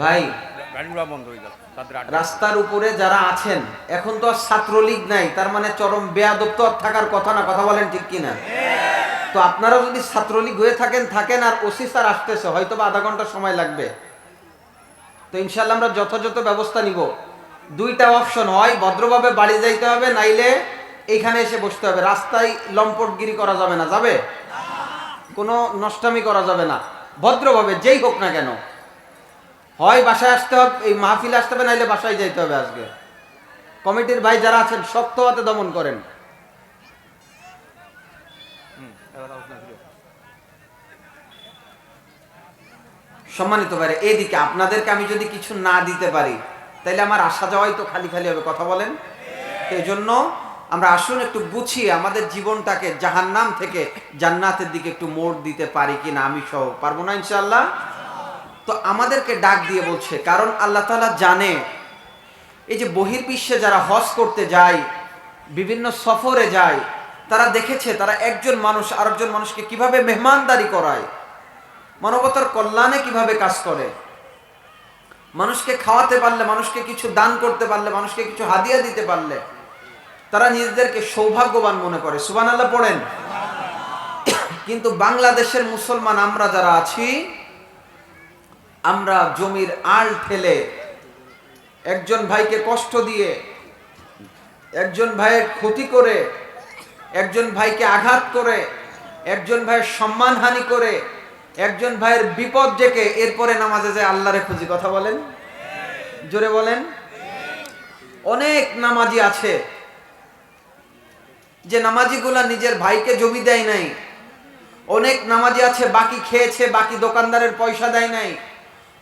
ভাই রাস্তার উপরে যারা আছেন এখন তো আর ছাত্রলীগ নাই তার মানে চরম বেয়াদব তো আর থাকার কথা না কথা বলেন ঠিক কিনা? তো আপনারা যদি ছাত্রলীগ হয়ে থাকেন থাকেন আর ওসি স্যার আসতেছে হয়তো বা আধা ঘণ্টা সময় লাগবে। তো ইনশাল্লাহ আমরা যথাযথ ব্যবস্থা নিব। দুইটা অপশন হয় ভদ্রভাবে বাড়ি যাইতে হবে নাইলে এইখানে এসে বসতে হবে। রাস্তায় লম্পটগিরি করা যাবে না যাবে? কোনো নষ্টামি করা যাবে না। ভদ্রভাবে যেই হোক না কেন। হয় বাসায় আসতে হবে এই মাহফিলে আসতে হবে নাইলে বাসায় যাইতে হবে আজকে। কমিটির ভাই যারা আছেন শক্ত হাতে দমন করেন। সম্মানিত ভাই এদিকে আপনাদেরকে আমি যদি কিছু না দিতে পারি তাহলে আমার আসা যাওয়াই তো খালি খালি হবে কথা বলেন? এই জন্য আমরা আসুন একটু গুছিয়ে আমাদের জীবনটাকে জাহান্নাম থেকে জান্নাতের দিকে একটু মোড় দিতে পারি কিনা আমি সহ পারব না ইনশাল্লাহ তো আমাদেরকে ডাক দিয়ে বলছে, কারণ আল্লাহ তালা জানে এই যে বহির্বিশ্বে যারা হজ করতে যায়, বিভিন্ন সফরে যায়, তারা দেখেছে তারা একজন মানুষ আরেকজন মানুষকে কীভাবে মেহমানদারি করায়, মানবতার কল্যাণে কীভাবে কাজ করে। মানুষকে খাওয়াতে পারলে, মানুষকে কিছু দান করতে পারলে, মানুষকে কিছু হাদিয়া দিতে পারলে, তারা নিজেদেরকে সৌভাগ্যবান মনে করে। সুবান আল্লাহ পড়েন। কিন্তু বাংলাদেশের মুসলমান আমরা যারা আছি আমরা জমির আল ঠেলে একজন ভাইকে কষ্ট দিয়ে, একজন ভাইয়ের ক্ষতি করে, একজন ভাইকে আঘাত করে, একজন ভাইয়ের সম্মানহানি করে, একজন ভাইয়ের বিপদ ডেকে এরপরে নামাজে যায় আল্লাহরে খুঁজি। কথা বলেন? জোরে বলেন? অনেক নামাজি আছে যে নামাজিগুলা নিজের ভাইকে জমি দেয় নাই। অনেক নামাজি আছে বাকি খেয়েছে, বাকি দোকানদারের পয়সা দেয় নাই।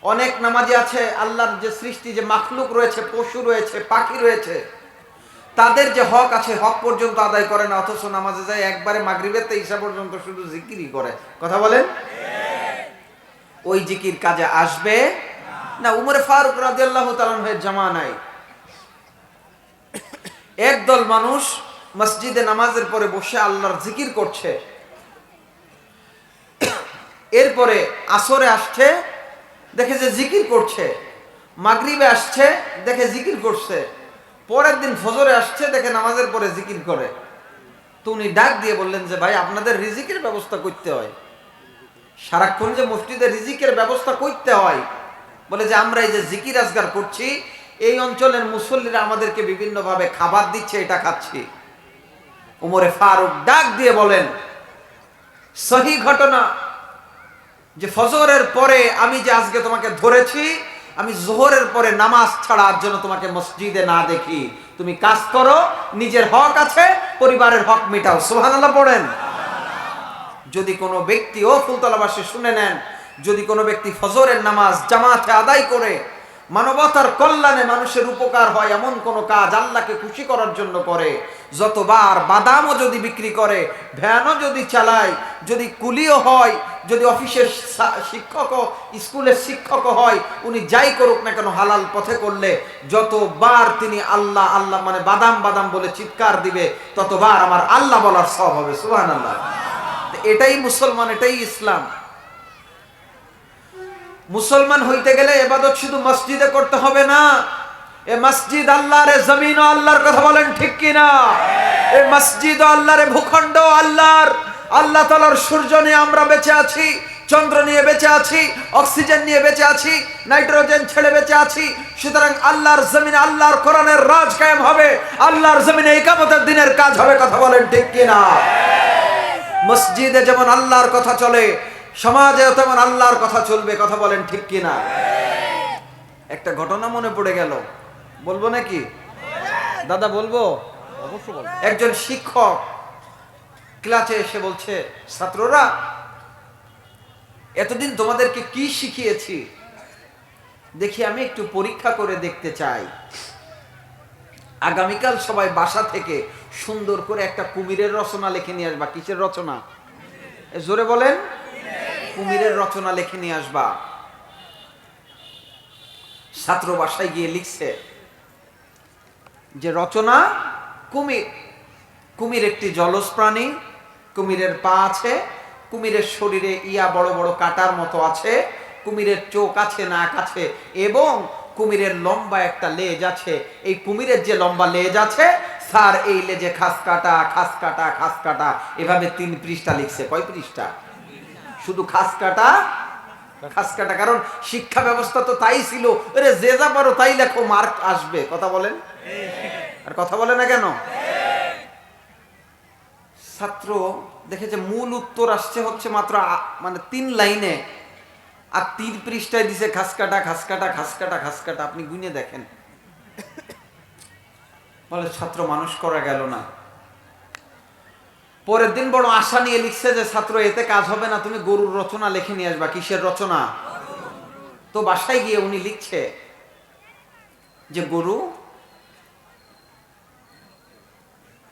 অনেক নামাজি আছে, আল্লাহর যে সৃষ্টি, যে মাখলুক রয়েছে, পশু রয়েছে, পাখি রয়েছে, তাদের যে হক আছে, হক পর্যন্ত আদায় করে না, অথচ নামাজে যায় একবারে মাগরিবের তেইশা পর্যন্ত শুধু জিকিরই করে। কথা বলেন? ওই জিকির কাজে আসবে না? উমরে ফারুক রাদিয়াল্লাহু তাআলা হয়ে জামা নাই একদল মানুষ মসজিদে নামাজের পরে বসে আল্লাহর জিকির করছে। এরপরে আসরে আসছে দেখে যে জিকির করছে। মাগরিবে আসছে, দেখে জিকির করছে। পরের দিন ফজরে আসছে, দেখে নামাজের পরে জিকির করে। তো উনি ডাক দিয়ে বললেন যে, ভাই, আপনাদের রিজিকের ব্যবস্থা করতে হয়। সারাক্ষণ যে মসজিদে রিজিকের ব্যবস্থা করতে হয়। বলে যে, আমরা এই যে জিকির আজগার করছি, এই অঞ্চলের মুসল্লিরা আমাদেরকে বিভিন্নভাবে খাবার দিচ্ছে, এটা খাচ্ছি। উমরে ফারুক ডাক দিয়ে বলেন, সহি ঘটনা যে ফজরের পরে আমি যে আজকে তোমাকে ধরেছি, আমি জোহরের পরে নামাজ ছাড়ার জন্য তোমাকে মসজিদে না দেখি। তুমি কাজ করো, নিজের হক আছে, পরিবারের হক মেটাও। আল্লাহ পড়েন। যদি কোনো ব্যক্তি, ও ফুলতলাবাসী শুনে নেন, যদি কোনো ব্যক্তি ফজরের নামাজ জামাতে আদায় করে মানবতার কল্যাণে মানুষের উপকার হয় এমন কোনো কাজ আল্লাহকে খুশি করার জন্য করে। যতবার বাদামও যদি বিক্রি করে, ভ্যানও যদি চালায়, যদি কুলিও হয়, যদি অফিসের শিক্ষক স্কুলের শিক্ষকও হয়, উনি যাই করুক না কেন হালাল পথে করলে, যতবার তিনি আল্লাহ আল্লাহ মানে বাদাম বাদাম বলে চিৎকার দিবে, ততবার আমার আল্লাহ বলার সব হবে। সুহান আল্লাহ এটাই মুসলমান, এটাই ইসলাম। মুসলমান হইতে গেলে এবাদত শুধু মসজিদে করতে হবে না। এ মসজিদ আল্লাহর জমিন আল্লাহর কথা বলেন ঠিক কিনা? এ মসজিদ আল্লাহর ভূখণ্ড আল্লাহর। আল্লাহ তালার সূর্য নিয়ে আমরা বেঁচে আছি, চন্দ্র নিয়ে বেঁচে আছি, অক্সিজেন নিয়ে বেঁচে আছি, নাইট্রোজেন ছেড়ে বেঁচে আছি। সুতরাং আল্লাহর জমিনে আল্লাহর কোরআনের রাজ কায়েম হবে। আল্লাহর জমিনে একামতের দিনের কাজ হবে, কথা বলেন ঠিক কিনা? মসজিদে যেমন আল্লাহর কথা চলে সমাজেও তেমন আল্লাহর কথা চলবে কথা বলেন ঠিক কিনা? একটা ঘটনা মনে পড়ে গেল। বলব নাকি? দাদা বলব? একজন শিক্ষক ক্লাসে এসে বলছে ছাত্ররা এতদিন তোমাদেরকে কি শিখিয়েছি? দেখি আমি একটু পরীক্ষা করে দেখতে চাই। আগামীকাল সবাই বাসা থেকে সুন্দর করে একটা কুমিরের রচনা লিখে নিয়ে আসবা। কিসের রচনা? জোরে বলেন। কুমিরের রচনা লিখে নিয়ে আসবা। ছাত্র বাসায় গিয়ে লিখছে যে, রচনা কুমির কুমির একটি জলজ প্রাণী, কুমিরের পা আছে, কুমিরের শরীরে ইয়া বড় বড় কাটার মতো আছে, কুমিরের চোখ আছে, নাক আছে, এবং কুমিরের লম্বা একটা লেজ আছে। এই কুমিরের যে লম্বা লেজ আছে, স্যার, এই লেজে খাস কাটা খাস কাটা খাস কাটা। এভাবে তিন পৃষ্ঠা লিখছে। কয় পৃষ্ঠা? শুধু খাস কাটা খাস কাটা কারণ শিক্ষা ব্যবস্থা তো তাই ছিল। আরে, যে যা পারো তাই লেখো, মার্ক আসবে। কথা বলেন? আর কথা বলে না কেন? ছাত্র, দেখেছে, মূল উত্তর আসছে হচ্ছে মাত্র মানে তিন লাইনে। আর তিন পৃষ্ঠায় দিছে খাস কাটা খাস কাটা খাস কাটা খাস কাটা আপনি গুনে দেখেন। বলে, ছাত্র, মানুষ করা গেল না। পরের দিন বড় আশা নিয়ে লিখছে যে, ছাত্র, এতে কাজ হবে না, তুমি গরুর রচনা লিখে নিয়ে আসবা, কিসের রচনা? তো বাসায় গিয়ে উনি লিখছে যে, গরু,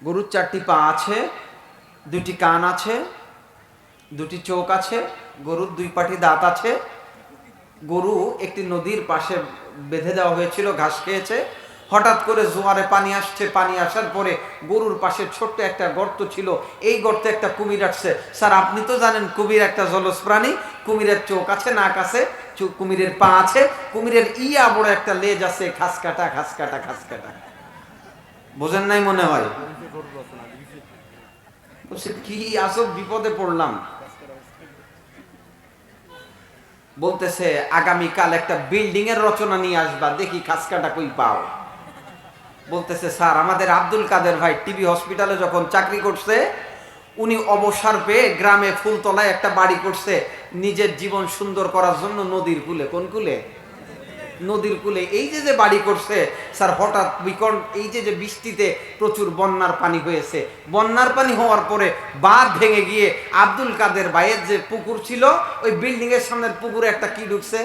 গরুর চারটি পা আছে, দুটি কান আছে, দুটি চোখ আছে, গরুর দুই পাটি দাঁত আছে, গরু একটি নদীর পাশে বেঁধে দেওয়া হয়েছিল, ঘাস খেয়েছে হঠাৎ করে জোয়ারে পানি আসছে, পানি আসার পরে গরুর পাশে ছোট্ট একটা গর্ত ছিল। এই গর্তে একটা কুমির আসছে। স্যার, আপনি তো জানেন কুমির একটা জলজ প্রাণী। কুমিরের চোখ আছে, নাক আছে কুমিরের পা আছে। কুমিরের ইয়া বড় একটা লেজ আছে, খাস কাটা খাস কাটা খাস কাটা। বোঝেন নাই মনে হয়? কি আসব বিপদে পড়লাম। বলতেছে, আগামীকাল একটা বিল্ডিং এর রচনা নিয়ে আসবা, দেখি খাসকাটা কই পাও। বলতেছে, স্যার, আমাদের আব্দুল কাদের ভাই টিবি হসপিটালে যখন চাকরি করছে, উনি অবসর পেয়ে গ্রামে ফুলতলায় একটা বাড়ি করছে, নিজের জীবন সুন্দর করার জন্য নদীর কূলে। কোন কূলে? নদীর কূলে। এই যে যে বাড়ি করছে, স্যার, হঠাৎ বিকট, এই যে যে বৃষ্টিতে প্রচুর বন্যার পানি হয়েছে, বন্যার পানি হওয়ার পরে বাঁধ ভেঙে গিয়ে আব্দুল কাদের ভাইয়ের যে পুকুর ছিল, ওই বিল্ডিং এর সামনের পুকুরে একটা কি ঢুকছে?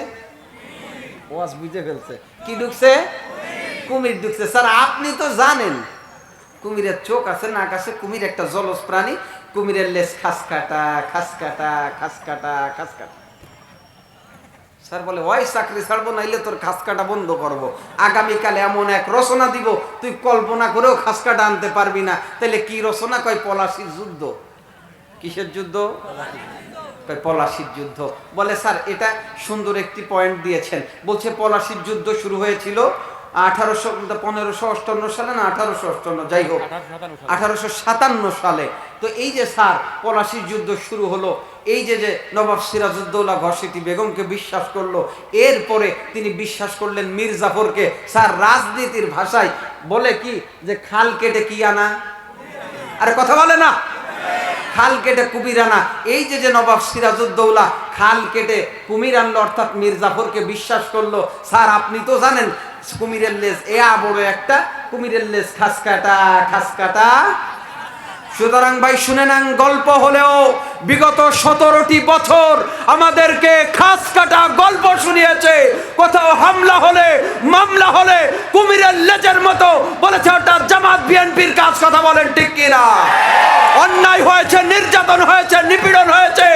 বুঝে ফেলছে। কি ঢুকছে? কুমির ঢুকছে। স্যার, আপনি তো জানেন, কুমিরের চোখ আছে, নাক আছে, কুমির একটা জলজ প্রাণী, কুমিরের লেস খাস কাটা খাস কাটা খাস কাটা খাস কাটা স্যার বলে, ওই চাকরি ছাড়বো, নাইলে তোর খাস কাটা বন্ধ করব। আগামীকাল এমন এক রচনা দিব, তুই কল্পনা করেও খাস কাটা আনতে পারবি না। তাহলে কি রচনা? কয়, পলাশির যুদ্ধ। কিসের যুদ্ধ? পলাশির যুদ্ধ। বলে, স্যার, এটা সুন্দর একটি পয়েন্ট দিয়েছেন। বলছে, পলাশির যুদ্ধ শুরু হয়েছিল আঠারোশো পনেরোশো অষ্টান্ন সালে না আঠারোশো অষ্টান্ন? আঠারোশো সাতান্ন সালে। তো এই যে স্যার যুদ্ধ শুরু হলো। এই যে যে নবাব বেগমকে বিশ্বাস করল, এরপরে তিনি বিশ্বাস করলেন মীর জাফরকে স্যার, রাজনীতির ভাষায় বলে কি যে, খাল কেটে কি আনা? আরে কথা বলে না। খাল কেটে কুমির আনা। এই যে যে নবাব সিরাজউদ্দৌলা খাল কেটে কুমির আনলো, অর্থাৎ মীর জাফরকে বিশ্বাস করল, স্যার, আপনি তো জানেন কুমিরের লেজ। এয়া বড় একটা কুমিরের লেজ। খাস কাটা খাস কাটা। সুতরাং ভাই, শুনে নেন গল্প হলেও বিগত সতেরোটি বছর আমাদেরকে খাস কাটা গল্প শুনিয়েছে। কোথাও হামলা হলে, মামলা হলে, কুমিরের লেজের মতো বলেছে ওটা জামাত বিএনপির কাজ কথা বলেন ঠিক কিনা? অন্যায় হয়েছে, নির্যাতন হয়েছে, নিপীড়ন হয়েছে,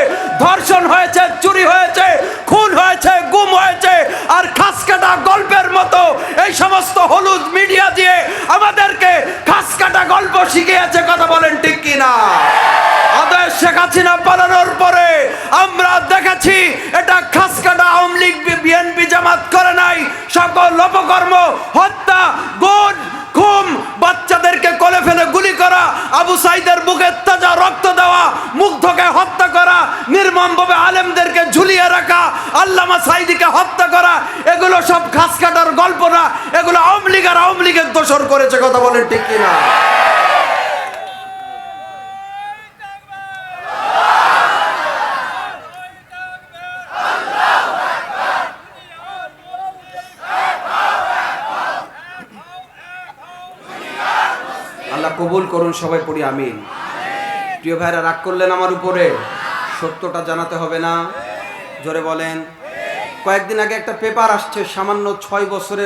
ধর্ষণ হয়েছে, চুরি হয়েছে, খুন হয়েছে, গুম হয়েছে, আর খাস কাটা গল্পের মতো এই সমস্ত হলুদ মিডিয়া দিয়ে আমাদেরকে খাস কাটা গল্প শিখিয়েছে, কথা বলেন ঠিক কিনা? আদেশ শেখ হাসিনা পালানোর পরে আমরা দেখেছি, এটা খাস কাটা আওয়ামী লীগ বিএনপি জামাত করে নাই। সকল অপকর্ম, হত্যা গুণ খুম বাচ্চাদেরকে কোলে ফেলে গুলি করা, আবু সাইদের বুকে তাজা রক্ত দেওয়া মুগ্ধকে হত্যা করা নির্মমভাবে আলেমদেরকে ঝুলিয়ে রাখা, আল্লামা সাইদিকে হত্যা করা, এগুলো সব ঘাস কাটার গল্প না, এগুলো আওয়ামী লীগ আর আওয়ামী লীগের দোষর করেছে, কথা বলেন ঠিক কিনা আল্লাহ কবুল করুন, সবাই পড়ি আমিন। প্রিয় ভাইরা, রাগ করলেন আমার উপরে? সত্যটা জানাতে হবে না। জোরে বলেন। কয়েকদিন আগে একটা পেপার আসছে, সামান্য ছয় বছরের